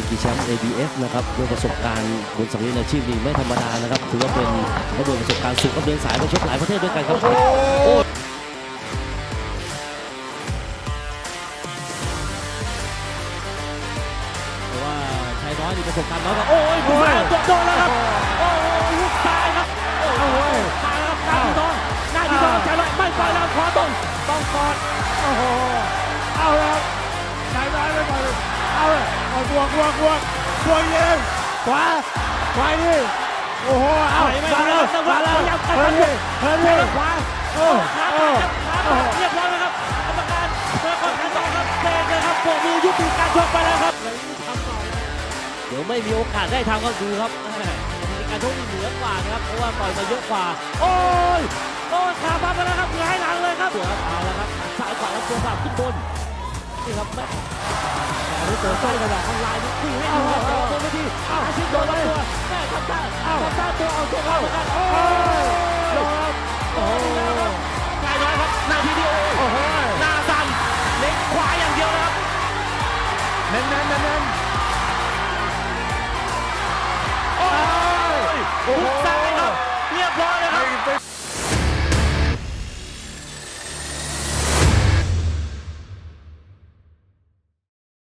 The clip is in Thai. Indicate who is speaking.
Speaker 1: ถือว่าคุณโดโดมีดีกรีแชมป์ ABF นะครับด้วยประสบการณ์บนสังเวียนอาชีพนี่ไม่ธรรมดานะครับถือว่าเป็นนักมวยประสบการณ์สูงกับเดินสายไปชกหลายประเทศด้วยกันครับโอ้แต่ว่าชายน้อยนี่ประสบการณ์น้อยกว่าโอ้ยผู้ชายโดนแล้วครับโอ้โหลูกตายครับโอ้โหตายครับหน้าที่ท้องหน้าที่ท้องชายน้อยไม่ปล่อยแล้วขอตรงต้องกอด
Speaker 2: โอ้โห บวกบวกบวกบวกยิงขวาขวานี่โอ้โหเอา
Speaker 1: ไหวา
Speaker 2: แล้ว
Speaker 1: จังหวะ
Speaker 2: มาแล้ว
Speaker 1: พยายามกัด
Speaker 2: เฮ้ยนี่เฮ้ยนี่
Speaker 1: ขวา
Speaker 2: โอ้โอ้
Speaker 1: ขาเรียบร้อยแล้วครับกรรมการเปิดก่อนขันต่อครับเบรกเลยครับโบกมือยุติการชกไปแล้วครับเดี๋ยวไม่มีโอกาสได้ทำก็ดูครับปีการชกเหนือกว่านะครับเพราะว่าต่อยมาเยอะกว่า โอ้ยโอ้ขาพับไปแล้วครับหงายหลังเลยครับตัวเอาแล้วครับซ้ายขวาแล้วตัวสับขึ้นบนนี่ครับ อันนี้เจอไส้กระดาษทำลายนี่ไม่เอาเจอตัวไม่ดีอาชิตโดนตัวแม่ทำท่าทำท่าตัวเอาตัวเข้าเหมือนกัน